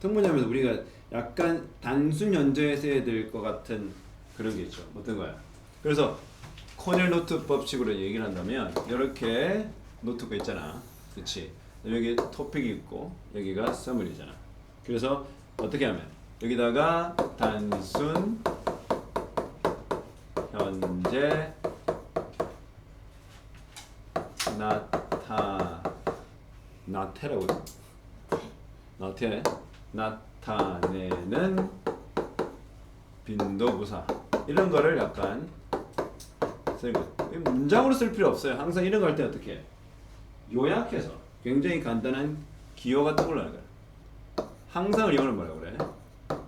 통문자면서 우리가 약간 단순 써야 될것 같은 그런 게 있죠. 어떤 거야? 그래서 코넬 노트 법칙으로 얘기를 한다면 이렇게 노트가 있잖아. 그렇지? 여기 토픽이 있고 여기가 서머리잖아. 그래서 어떻게 하면 여기다가 단순 현재 나타 나태라고 나태 나타내는 빈도부사 이런 거를 약간 문장으로 쓸 필요 없어요. 항상 이런 거 할 때 어떻게 해? 요약해서 굉장히 간단한 기호 같은 걸로 하는 거야. 항상을 영어로 뭐라고 그래?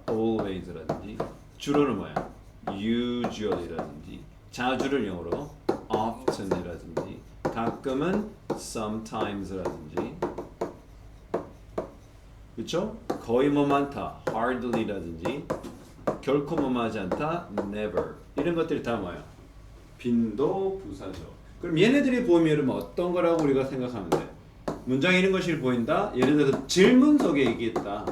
always라든지 주로는 뭐야? usually라든지 자주를 영어로 often이라든지 가끔은 sometimes라든지 그렇죠? 거의 뭐 많다 hardly라든지 결코 뭐하지 않다 never 이런 것들이 다 뭐야? 빈도 부사죠. 그럼 얘네들이 보면 어떤 거라고 우리가 생각하면 돼? 문장에 이런 것이 보인다. 예를 들어서 질문 속에 얘기했다.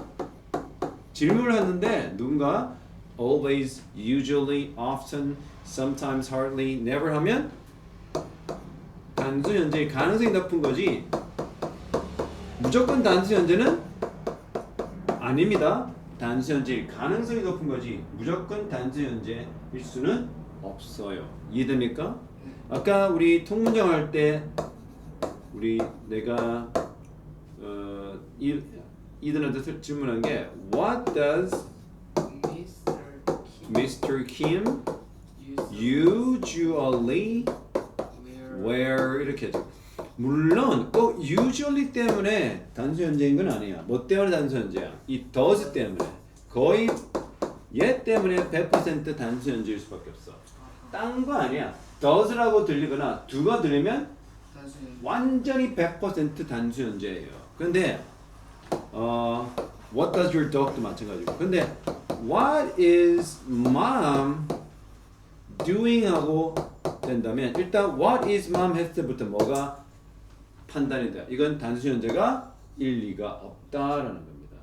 질문을 했는데 누군가 always, usually, often, sometimes, hardly, never 하면 단수 현재의 가능성이 높은 거지. 무조건 단수 현재는 아닙니다. 단수 현재의 가능성이 높은 거지. 무조건 단수 현재일 수는 없어요. 이해됩니까? 아까 우리 통문장 할때 우리 내가 어, 이, 이들한테 질문한 게 What does Mr. Kim usually wear 이렇게 하죠. 물론 꼭 usually 때문에 단수 현재인 건 아니야. 뭐 때문에 단수 현재야? 이 does 때문에 거의 얘 때문에 100% 단수 현재일 수밖에 없어. 딴 거 아니야. does라고 들리거나 do가 들리면 완전히 100% 단수 현재예요. 근데 어 what does your dog도 마찬가지고. 근데 what is mom doing 하고 된다면 일단 what is mom 했을 때부터 뭐가 판단이 돼. 이건 단수 현재가 일리가 없다라는 겁니다.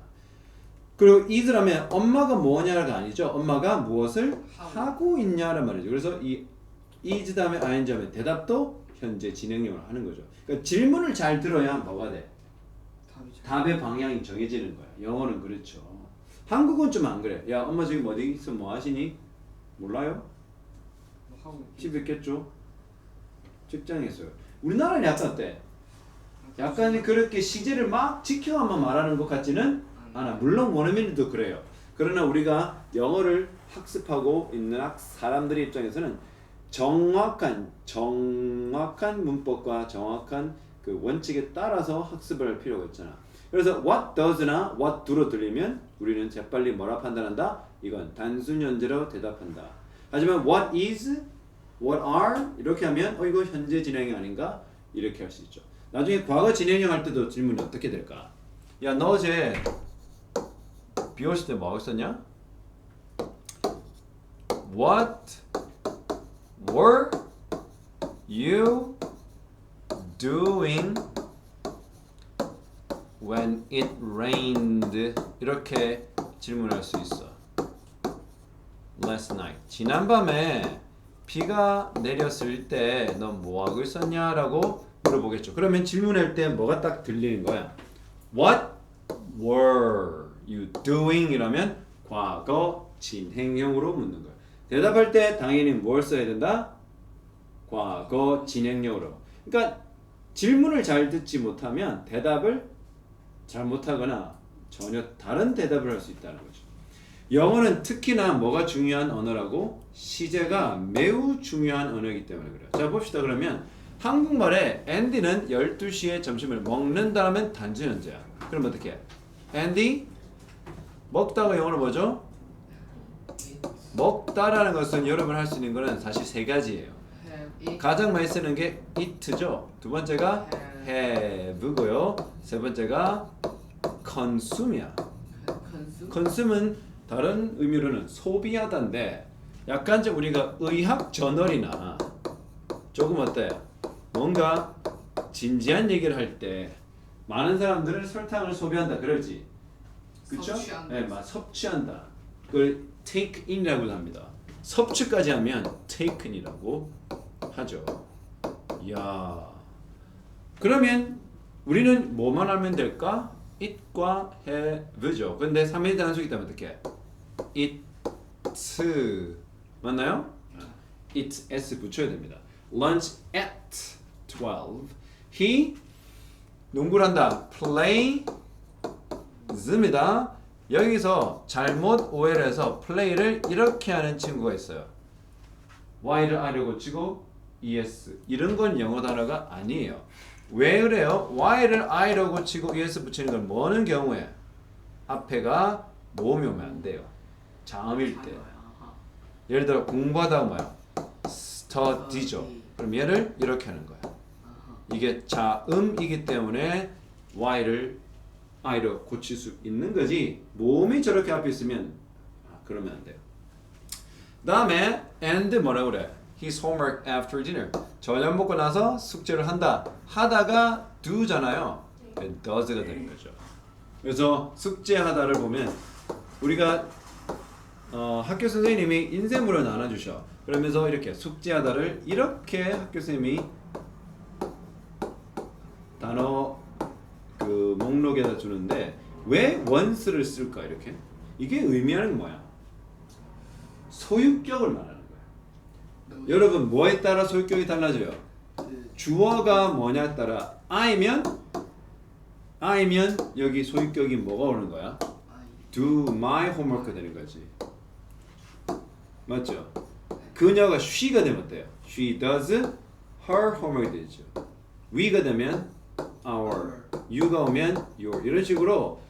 그리고 is라면 엄마가 뭐냐가 아니죠. 엄마가 무엇을 하고. 있냐란 말이죠. 그래서 이 is 다음에 ing 하면 대답도 현재 진행형을 하는 거죠. 그러니까 질문을 잘 들어야 뭐가 돼? 답의 방향이 정해지는 거야. 영어는 그렇죠. 한국은 좀 안 그래. 야, 엄마 지금 어디서 뭐 하시니? 몰라요? 뭐 집에 있겠죠. 직장에서요. 우리나라는 약간 어때? 약간 그렇게 시제를 막 지켜만 말하는 것 같지는 않아. 물론 원어민들도 그래요. 그러나 우리가 영어를 학습하고 있는 학 사람들의 입장에서는 정확한 정확한 문법과 정확한 그 원칙에 따라서 학습을 할 필요가 있잖아. 그래서 what does나 what do로 들리면 우리는 재빨리 뭐라 판단한다? 이건 단순 현재로 대답한다. 하지만 what is, what are 이렇게 하면 어 이거 현재 진행이 아닌가? 이렇게 할 수 있죠. 나중에 과거 진행형 할 때도 질문이 어떻게 될까? 야 너 어제 비 왔을 때뭐 하고 있었냐? What were you doing when it rained? 이렇게 질문할 수 있어. Last night. 지난밤에 비가 내렸을 때 넌 뭐 하고 있었냐 라고 물어보겠죠. 그러면 질문할 때 뭐가 딱 들리는 거야? What were you doing? 이러면 과거 진행형으로 묻는 거야. 대답할 때 당연히 뭘 써야 된다? 과거 진행형으로. 그러니까 질문을 잘 듣지 못하면 대답을 잘 못하거나 전혀 다른 대답을 할 수 있다는 거죠. 영어는 특히나 뭐가 중요한 언어라고 시제가 매우 중요한 언어이기 때문에 그래요. 자 봅시다 그러면 한국말에 앤디는 12시에 점심을 먹는다면 단지 현재야. 그럼 어떻게 해? 앤디 먹다가 영어로 뭐죠? 먹다라는 것은 여러분 할 수 있는 거는 사실 세 가지예요. 가장 많이 쓰는 게 eat죠. 두 번째가 have고요. 세 번째가 consume이야. consume consume은 다른 의미로는 소비하다인데 약간 좀 우리가 의학 저널이나 조금 어때? 뭔가 진지한 얘기를 할 때 많은 사람들은 설탕을 소비한다 그러지. 그쵸? 섭취한다. 네, 맞 섭취한다. 그걸 take in이라고 합니다. 섭취까지 하면 taken이라고 하죠. 야. 그러면 우리는 뭐만 하면 될까? it과 have죠. 근데 3일 단수이기 때문에 어떻게? it 맞나요? it s 붙여야 됩니다. lunch at 12. he 농구를 한다. play 즈입니다. 여기서 잘못 오해를 해서 play를 이렇게 하는 친구가 있어요. y를 i를 고치고 es 이런 건 영어 단어가 아니에요. 왜 그래요? y를 i로 고치고 es 붙이는 건 뭐는 경우에 앞에가 모음이 오면 안 돼요. 자음일 때. 예를 들어 공부하다가 뭐야? study죠. 그럼 얘를 이렇게 하는. 아하. 이게 자음이기 때문에 y를 i로 고칠 수 있는 거지 모음이 저렇게 앞에 있으면 아, 그러면 안 돼요. 다음에 and 뭐라 그래? His homework after dinner. 저녁 먹고 나서 숙제를 한다. 하다가 do잖아요. 그 does가 되는 거죠. 그래서 숙제하다를 보면 우리가 어, 학교 선생님이 인쇄물을 나눠주셔. 그러면서 이렇게 숙제하다를 이렇게 학교 선생님이 단어 그 목록에다 주는데 왜 once를 쓸까 이렇게? 이게 의미하는 게 뭐야? 소유격을 말하는 거야. 여러분 뭐에 따라 소유격이 달라져요? 그 주어가 뭐냐에 따라 I면 I면 여기 소유격이 뭐가 오는 거야? Do my homework 되는 거지. 맞죠? 그녀가 she가 되면 어때요? She does her homework 되죠. we가 되면 our, you가 오면 your 이런 식으로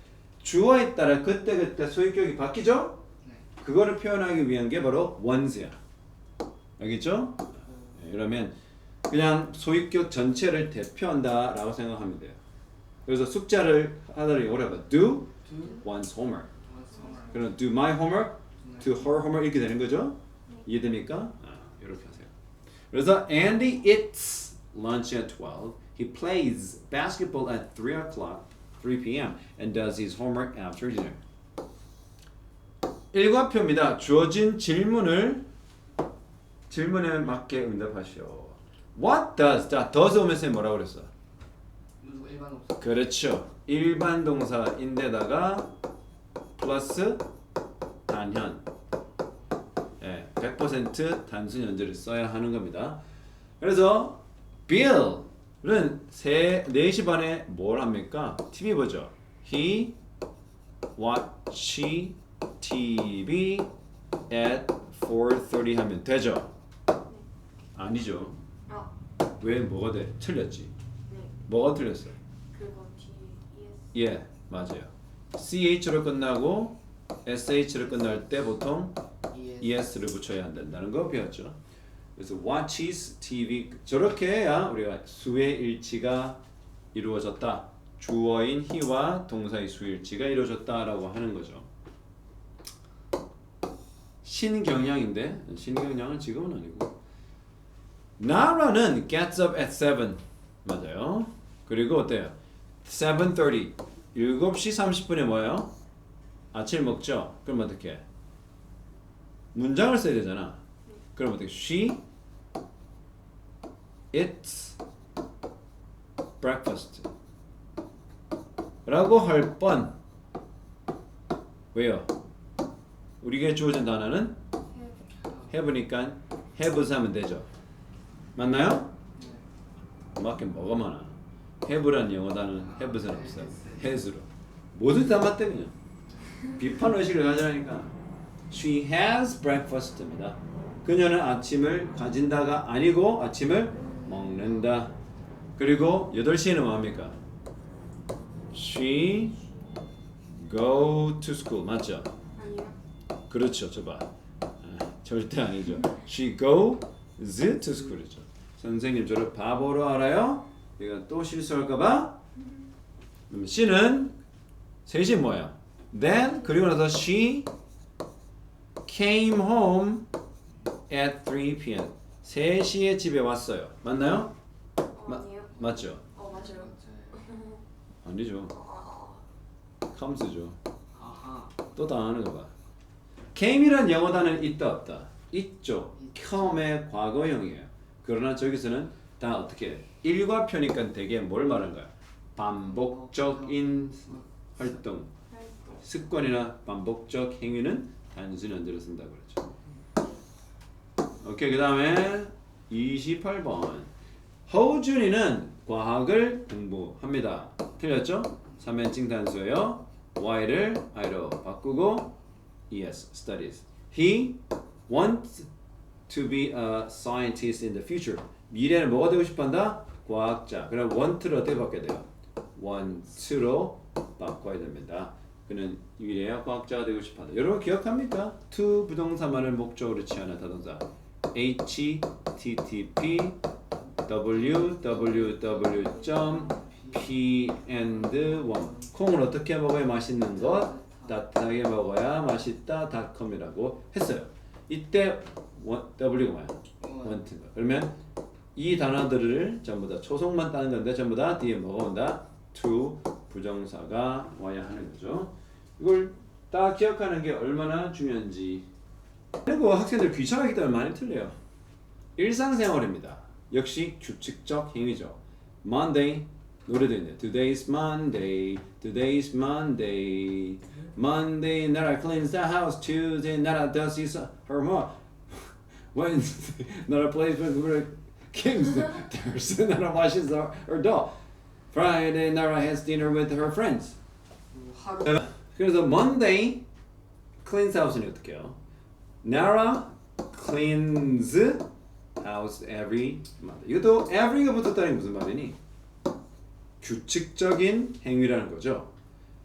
주어에 따라 그때 그때 소유격이 바뀌죠? 네. 그거를 표현하기 위한 게 바로 one's야. 알겠죠? 네, 그러면 그냥 소유격 전체를 대표한다라고 생각하면 돼요. 그래서 숙제를 하다를 오래봐. Do 두 one's homework. 그럼 do my homework, to her homework 이렇게 되는 거죠? 이해됩니까? 아, 이렇게 하세요. 그래서 Andy eats lunch at 12. He plays basketball at 3 o'clock, 3 p.m. and does his homework after dinner. 일과표입니다. 주어진 질문을 질문에 맞게 응답하시오. What does? 자, does 오면서 뭐라고 그랬어? 일반 없어. 그렇죠. 일반 동사인데다가 플러스 단현. 예, 100% 단순 연재를 써야 하는 겁니다. 그래서 Bill 은세 4시 반에 뭘 합니까? TV 보죠. He watch TV at 4:30 하면 되죠. 아니죠. 아, 왜 뭐가 돼? 틀렸지. 네. 뭐가 틀렸어요? 그거 D E S. 예, 맞아요. CH로 끝나고 SH로 끝날 때 보통 ES. ES를 붙여야 한다는 거 배웠죠. 그래서 watches TV 저렇게 해야 우리가 수의 일치가 이루어졌다. 주어인 he와 동사의 수일치가 이루어졌다라고 하는 거죠. 신경량인데 신경량은 지금은 아니고 Nara는 gets up at 7 맞아요. 그리고 어때요? 7:30 7시 30분에 뭐예요? 아침 먹죠? 그럼 어떻게? 해? 문장을 써야 되잖아. 그럼 어떻게? She eats breakfast. 라고 할 뻔. 왜요? 우리에게 주어진 단어는 have's 하면 되죠. 맞나요? 맞긴 뭐가 많아. have란 영어 단어는 have's 없어요. has로. 모두 다 맞대 그냥. 비판 의식을 가지라니까. She has breakfast입니다. 그녀는 아침을 가진다가 아니고 아침을 먹는다. 그리고 8시에는 뭐합니까? She go to school. 맞죠? 아니요. 그렇죠. 저 봐. 아, 절대 아니죠. She goes to school이죠. 선생님 저를 바보로 알아요? 내가 또 실수할까봐? 그럼 C는 셋이 뭐야? Then 그리고 나서 she came home at 3 p.m. 3시에 집에 왔어요. 맞나요? 어, 마- 아니요. 맞죠? 어, 맞아요. 아니죠. 아. 또 당하는 거 봐. came이란 영어 단어는 있다 없다. 있죠. come의 과거형이에요. 그러나 저기서는 다 어떻게 해? 일과표니까 되게 뭘 말하는 거야? 반복적인 활동, 습관이나 반복적 행위는 단순히 언제로 쓴다고 그러죠. 오케이 그 다음에 28번 허준이는 과학을 공부합니다. 틀렸죠? 3인칭 단수예요. Y를 I로 바꾸고 yes studies. He wants to be a scientist in the future. 미래는 뭐가 되고 싶어한다? 과학자. 그럼 want를 어떻게 바꿔야 돼요? want로 바꿔야 됩니다. 그는 미래의 과학자가 되고 싶어한다. 여러분 기억합니까? to 부동사만을 목적으로 취하는 타동사. H T T P W W W P and one 콩을 어떻게 먹어야 맛있는 것 따뜻하게 먹어야 맛있다 닷컴이라고 했어요. 이때 원- W가 뭐야? want 그러면 이 단어들을 전부 다 초성만 따는 건데 전부 다 뒤에 뭐가 온다? to 부정사가 와야 하는 거죠. 이걸 다 기억하는 게 얼마나 중요한지. 그리고 학생들 귀찮아하기 때문에 많이 틀려요. 일상생활입니다. 역시 규칙적 행위죠. Monday 노래도 있네. Today's Monday. Today's Monday. Monday Nara cleans the house. Tuesday Nara does his her more. Wednesday Nara plays with her games. Thursday Nara washes her, her doll. Friday Nara has dinner with her friends. 그래서 Monday cleans house는 어떻게 해요? Nara cleans house every month. 이것도 every가 붙었다는 게 무슨 말이니? 규칙적인 행위라는 거죠.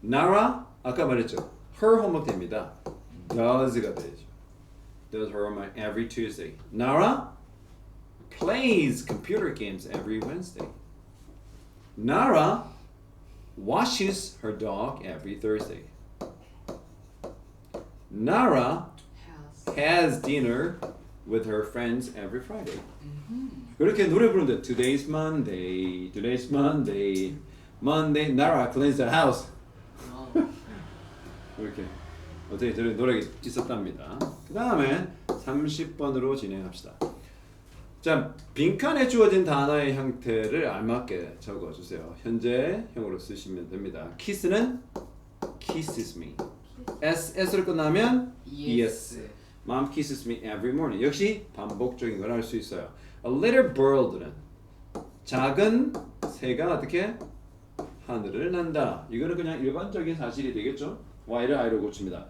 Nara 아까 말했죠. her homework 됩니다. does가 되죠. does her homework every Tuesday. Nara plays computer games every Wednesday. Nara washes her dog every Thursday. Nara has dinner with her friends every Friday. 그렇게 노래 부르는데 Today's Monday, Today's Monday, Monday Nara cleans the house. 어, 이렇게 어떻게 저런 노래가 있었답니다. 그 다음에 30번으로 진행합시다. 자, 빈칸에 주어진 단어의 형태를 알맞게 적어주세요. 현재형으로 쓰시면 됩니다. kiss는 kisses me. s s로 끝나면 yes. Mom kisses me every morning. 역시 반복적인 걸할수 있어요. A little bird는 작은 새가 어떻게 하늘을 난다. 이거는 그냥 일반적인 사실이 되겠죠. Y를 I로 고칩니다.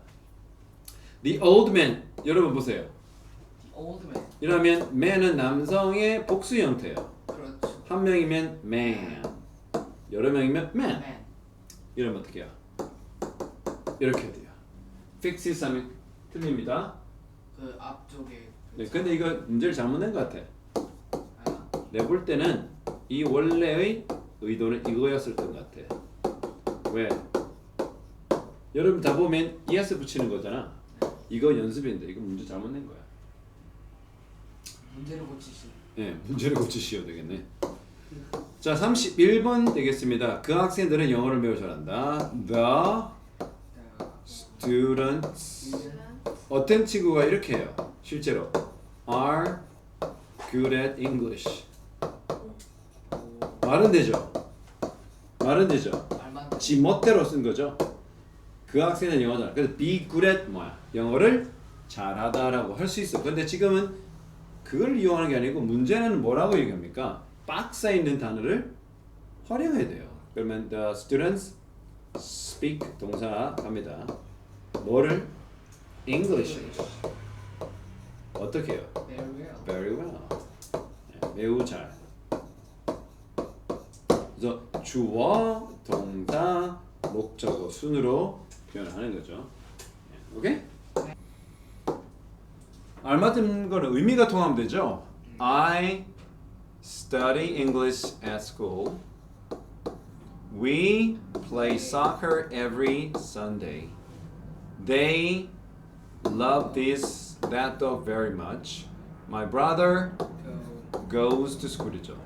The old man 여러분 보세요. old man 이러면 man은 남성의 복수 형태예요. 그렇죠 한 명이면 man, 여러 명이면 man. man 이러면 어떻게 해요? 이렇게 해야 돼요. fixes 하면 틀립니다. 그 앞쪽에 그 네, 근데 이거 문제를 잘못 낸 것 같아. 아, 내가 볼 때는 이 원래의 의도는 이거였을 것 같아. 왜? 여러분 다 보면 es 붙이는 거잖아. 이거 연습인데 이거 문제 잘못 낸 거야. 문제를 고치시 예, 문제를 고치시오 되겠네. 자, 31번 되겠습니다. 그 학생들은 영어를 매우 잘한다. The students 어떤 친구가 이렇게 해요. 실제로 are good at English. 말은 되죠. 말은 되죠. 지 멋대로 쓴 거죠. 그 학생은 영어 잘. 그래서 be good at 뭐야? 영어를 잘하다라고 할 수 있어. 근데 지금은 그걸 이용하는 게 아니고 문제는 뭐라고 얘기합니까? 박스에 있는 단어를 활용해야 돼요. 그러면 the students speak 동사 갑니다. 뭐를 English 어떻게 해요? very well Very well. 네, 매우 잘. 그래서 주어, 동사, 목적어 순으로 표현하는 거죠. 네, 오케이? 알맞은 거는 의미가 통하면 되죠. I study English at school. We play soccer every Sunday. They love this, that dog very much. My brother 그 goes to school이죠.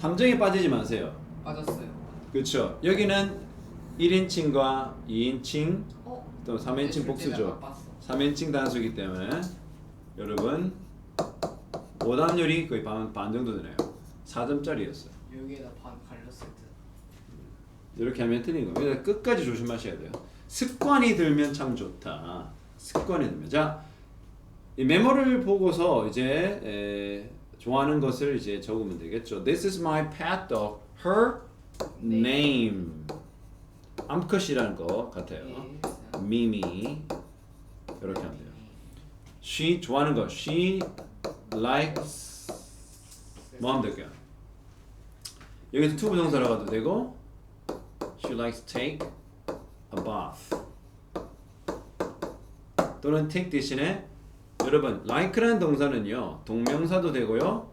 함정에 빠지지 마세요. 빠졌어요 그렇죠. 여기는 1인칭과 2인칭 어? 또 3인칭 복수죠. 3인칭 단수이기 때문에 여러분 오답률이 거의 반, 반 정도 되네요. 4점짜리였어요. 여기에다 반 갈렸을 듯. 이렇게 하면 틀린. 그래서 끝까지 조심하셔야 돼요. 습관이 들면 참 좋다. 습관이 들면 자, 이 메모를 보고서 이제 에, 좋아하는 것을 이제 적으면 되겠죠. This is my pet dog. Her name. 암컷이라는 것 같아요. Is 미미 이렇게 하면 돼요. She 좋아하는 거. She likes 뭐 하면 될까요? 여기서 to 부정사로 가도 되고 She likes to take a bath 또는 take 대신에 여러분 like라는 동사는요 동명사도 되고요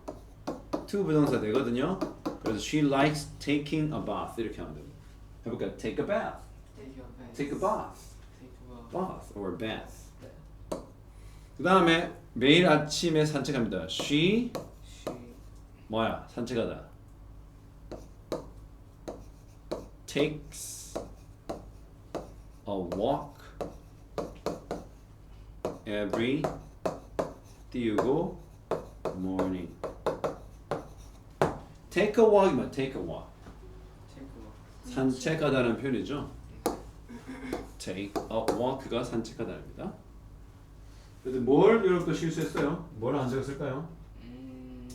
to 부정사 되거든요 그래서 she likes taking a bath 이렇게 하면 됩니다 해볼까요? take a bath Take a bath. bath or bath 그 다음에 매일 아침에 산책합니다 She 뭐야 산책하다 takes a walk every 띄우고 morning take a walk이면 take a walk take a 산책하다는 표현이죠 take a walk가 산책하다입니다 근데 뭘 이렇게 실수했어요? 뭘 안 적었을까요? 음.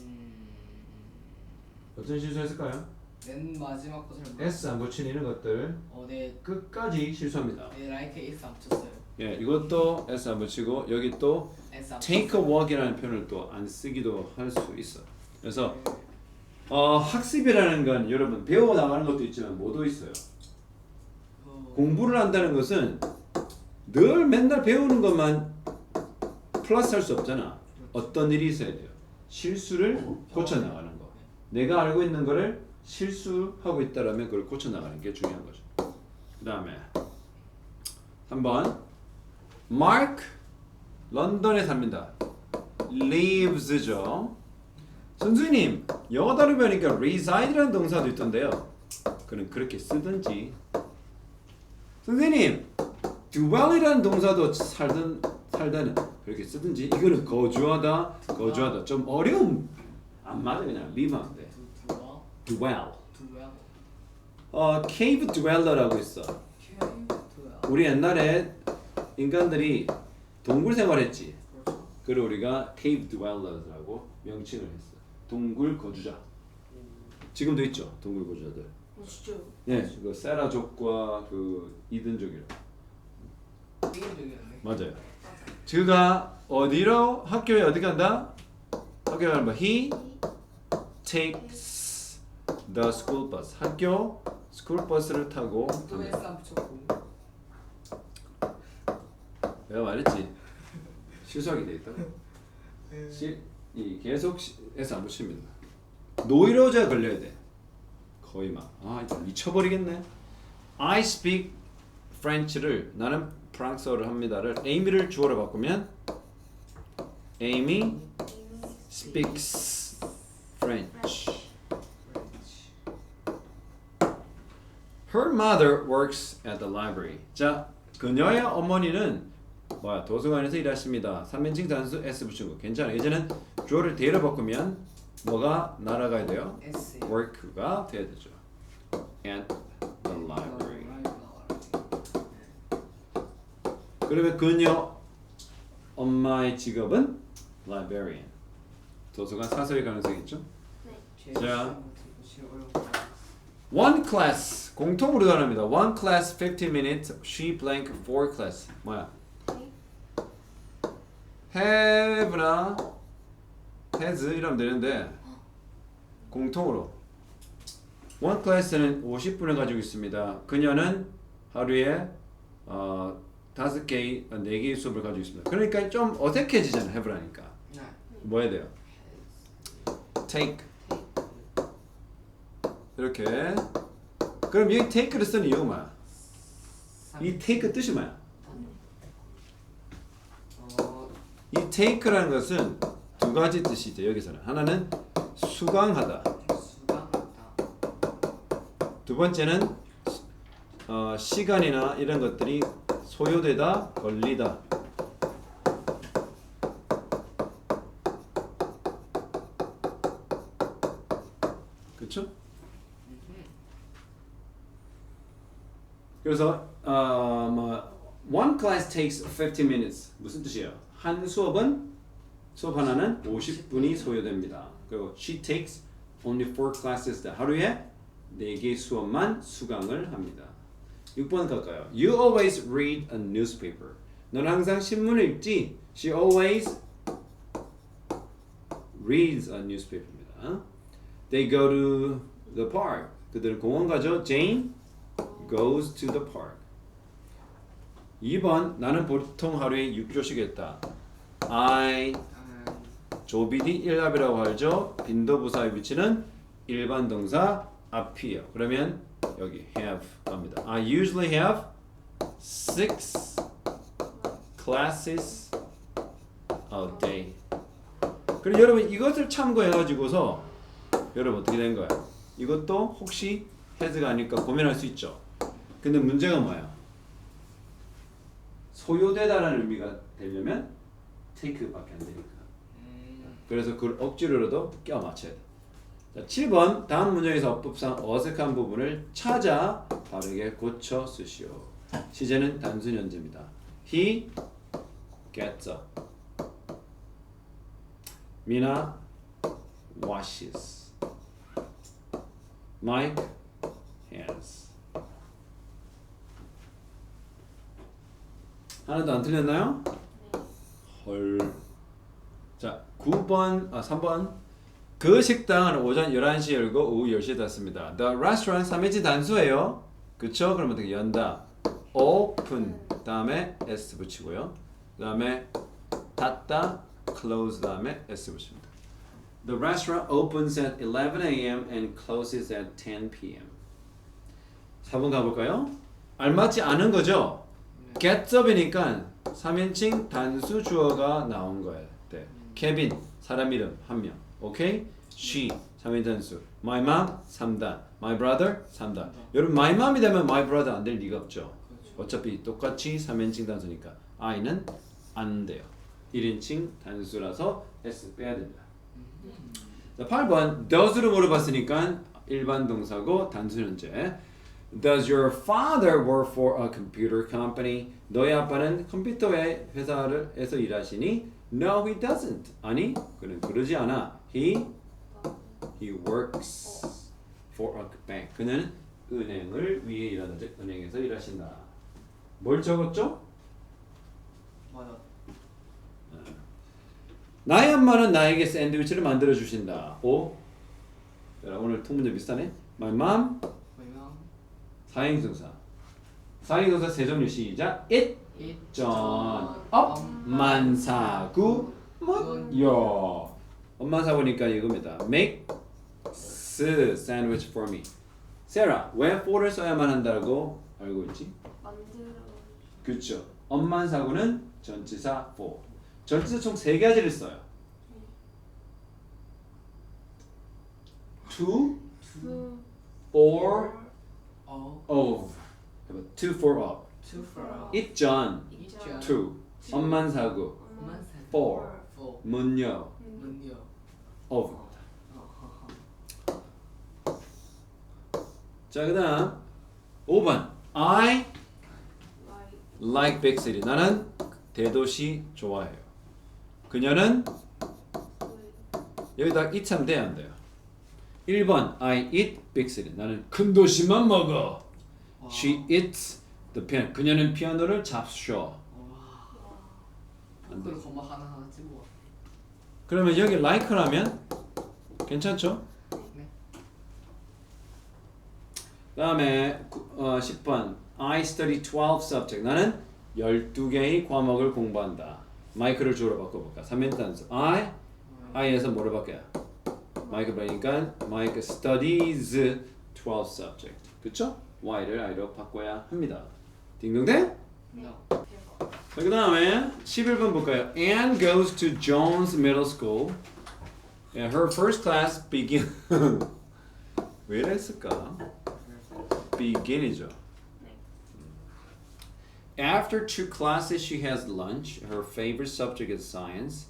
어떤 실수했을까요? 맨 마지막 것을 뭐- S 안 붙이는 것들 어, 네, 끝까지 실수합니다. 네 like is 안 붙였어요. 예, 이것도 S 안 붙이고 여기 또 take a walk이라는 표현을 또 안 쓰기도 할 수 있어. 그래서 어, 학습이라는 건 여러분 배워 나가는 것도 있지만 뭐도 있어요. 어, 공부를 한다는 것은 늘 맨날 배우는 것만 플러스 할 수 없잖아. 어떤 일이 있어야 돼요. 실수를 고쳐 나가는 거. 내가 알고 있는 거를 실수하고 있다라면 그걸 고쳐 나가는 게 중요한 거죠. 그다음에 3번 Mark 런던에 삽니다. lives죠. 선생님 영어 단어 배우니까 reside라는 동사도 있던데요. 그는 그렇게 쓰든지. 선생님 dwell이라는 동사도 살든 살다는 그렇게 쓰든지. 이거는 거주하다 거주하다. 좀 어려움. 안 맞아 그냥. live 하면 돼 dwell 어 cave dweller라고 있어. 우리 옛날에 인간들이 동굴 생활했지. 그걸 우리가 cave dwellers라고 명칭을 했어 동굴 거주자 지금도 있죠 동굴 거주자들 어 진짜요? 예, 그 세라족과 그 이든족이라 이인적이었네. 맞아요. 그가 어디로 학교에 어디 간다? 학교에 가면 뭐 he takes the school bus. 학교 스쿨 버스를 타고. 안 붙였고. 내가 말했지. 실수하게 돼 있다고. 시, 이 계속 시- 해서 안 붙입니다. 노이로제 걸려야 돼. 거의 막 아, 이거 미쳐버리겠네. I speak French를 나는 프랑스어를 합니다를 에이미를 주어로 바꾸면 Amy speaks French. Her mother works at the library. 자, 그녀의 어머니는 뭐야 도서관에서 일하십니다. 3인칭 단수 S 붙인 거 괜찮아. 이제는 주어를 대로 바꾸면 뭐가 날아가야 돼요? S. work가 돼야 되죠. at the library. 그러면 그녀 엄마의 직업은 librarian. 도서관 사설일 가능성이 있죠. 네. 자. One class 공통으로 단어입니다. One class 15 minutes. She blank four class. 뭐야? Have나 has 이러면 되는데 공통으로 one class는 50분을 가지고 있습니다. 그녀는 하루에 어, 다섯 개, 네 개의 수업을 가지고 있습니다. 그러니까 좀 어색해지잖아. have라니까. 네. 뭐 해야 돼요? take 이렇게 그럼 여기 take를 쓰는 이유가 뭐야? 이 take 뜻이 뭐야? 어, 이 take라는 것은 두 가지 뜻이 있죠 여기서는 하나는 수강하다 수강하다. 두 번째는 어, 시간이나 이런 것들이 소요되다, 걸리다. 그렇죠? 그래서 어, 뭐 one class takes 15 minutes 무슨 뜻이에요? 한 수업은 수업 하나는 50분이 소요됩니다. 그리고 she takes only four classes 하루에 4개 수업만 수강을 합니다. 6번 갈까요? You always read a newspaper. 넌 항상 신문을 읽지. She always reads a newspaper입니다. They go to the park. 그들 공원 가죠. Jane goes to the park. 2번 나는 보통 하루에 6조씩 했다. I 아, 조비디 일합이라고 하죠. 빈도 부사의 위치는 일반 동사 앞이에요. 그러면 여기 have 갑니다. I usually have six classes a day. 그리고 여러분 이것을 참고해가지고서 여러분 어떻게 된 거야? 이것도 혹시 has가 아닐까 고민할 수 있죠. 근데 문제가 뭐야? 소요되다라는 의미가 되려면 take밖에 안 되니까. 음, 그래서 그걸 억지로라도 껴 맞춰야 돼. 자, 7번 다음 문장에서 어법상 어색한 부분을 찾아 바르게 고쳐 쓰시오. 시제는 단순 현재입니다. He gets up. 미나 washes. Mike has. 하나도 안 틀렸나요? 헐. 자, 9번, 아 3번. 그 식당은 오전 11시에 열고 오후 10시에 닫습니다. The restaurant 3인칭 단수예요. 그쵸? 그럼 어떻게 연다. open 다음에 s 붙이고요. 그 다음에 닫다 close 다음에 s 붙입니다. The restaurant opens at 11 a.m. and closes at 10 p.m. 4번 가볼까요? 알맞지 않은 거죠? Gets up이니까 3인칭 단수 주어가 나온 거예요. 네. 케빈 사람 이름 한 명. 오케이? she 3인 단수. my mom 3단. my brother 3단. 여러분 my mom이 되면 my brother 안 될 리가 없죠. 어차피 똑같이 3인칭 단수니까 i는 안 돼요. 1인칭 단수라서 s 빼야 됩니다. 자, 8번 does를 물어봤으니까 일반 동사고 단수 현재. Does your father work for a computer company? 너의 아빠는 컴퓨터의 회사에서 일하시니? No, he doesn't. 아니, 그는 그러지 않아. He he works for a bank. 그는 은행을 위해 일하는 즉 은행에서 일하신다. 뭘 적었죠? 맞아. 나의 엄마는 나에게 샌드위치를 만들어 주신다. 오. 야, 오늘 통문제 비슷하네. My mom 사행동사. 사행동사 세 종류 시작. It it 전 업만 사구 못요. 엄마 사고니까 이겁니다. Make sandwich for me. 세라 왜 for를 써야만 한다고 알고 있지? 만들어 그렇죠. 엄만 사고는 전치사 for. 전치사 총 세 가지를 써요. to, 두 or, of. 해봐. to, for, of. to for 있전, 있죠. to. 엄만 사고, 엄만 살 for. for 문요, 문요 of. 자, 그다음 5번. I like big city. 나는 대도시 좋아해요. 그녀는 여기다 it하면 돼야 안 돼요. 1번 I eat big city. 나는 큰 도시만 먹어. She eats the piano. 그녀는 피아노를 잡셔. 안 돼. 그걸 거마 하나 하나 찍어 그러면 여기 like라면 괜찮죠? 네. 다음에 구- 어, 10번 I study 12 subject. 나는 12개의 과목을 공부한다. 마이크를 주어로 바꿔볼까? 3인 단수. I I에서 뭐로 바뀌어요? 마이크 바니까 마이크 studies 12 subject. 그쵸? Y를 I로 바꿔야 합니다. 딩동댕? no 대박 그 다음에 11번 볼까요? Anne goes to Jones Middle School. Yeah, her first class begin. 왜 이랬을까? begin이죠. After two classes, she has lunch. Her favorite subject is science,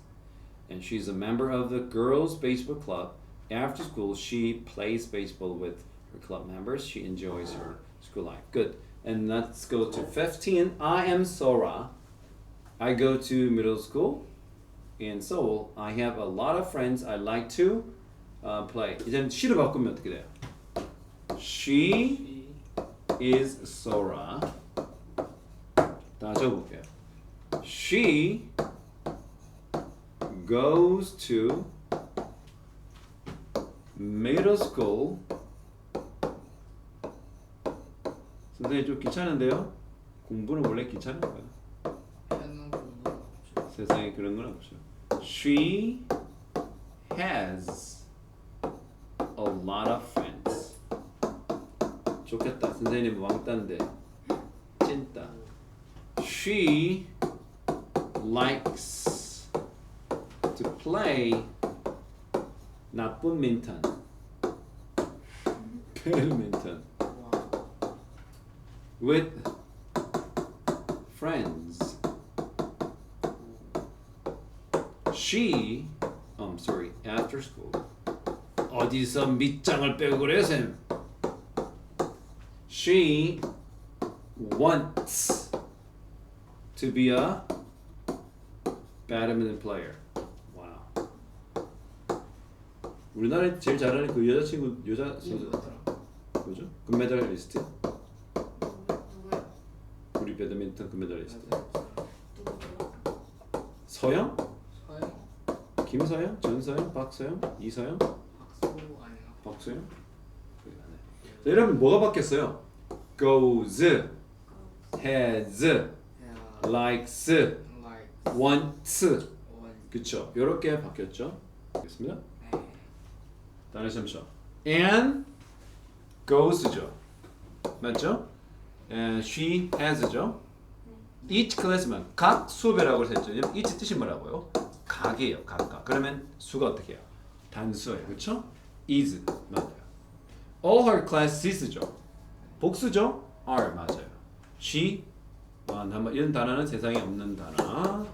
and she's a member of the girls' baseball club. After school, she plays baseball with her club members. She enjoys her school life. Good. And let's go to 15. I am Sora. I go to middle school in Seoul. I have a lot of friends I like to uh, play. 이제는 she를 바꾸면 어떻게 돼요? She is Sora. 다 적어볼게요. She goes to middle school. 선생님 좀 귀찮은데요? 공부는 원래 귀찮은 없죠. 세상에 그런 건 없죠. She has a lot of friends. 좋겠다. 선생님 왕따인데 찐따. She likes to play 나쁜 민턴. 배드민턴 와. with friends. She, oh, I'm sorry, after school. 어디서 밑장을 빼고 그래, 쌤? She wants to be a badminton player. 우리나라에 제일 잘하는 그 여자친구 여자 선수? 뭐죠? 금메달리스트? 누구야? 우리 배드민턴 금메달리스트. 누구더라? 서영? 서영, 김서영? 전서영? 박서영? 이서영? 박수 아니야? 박서영? 그게 안 해. 자, 여러분 뭐가 바뀌었어요? goes, has, 야, likes, like wants 원. 그쵸? 이렇게 바뀌었죠? 알겠습니다? 네. 다른 점수 and goes죠 맞죠? and she has죠 each class만 각 수업이라고 했죠 each 뜻이 뭐라고요? 각이에요 각각 그러면 수가 어떻게 해요? 단수예요 그쵸? is 맞아요 all her classes죠 복수죠? are 맞아요 she 아, 나- 이런 단어는 세상에 없는 단어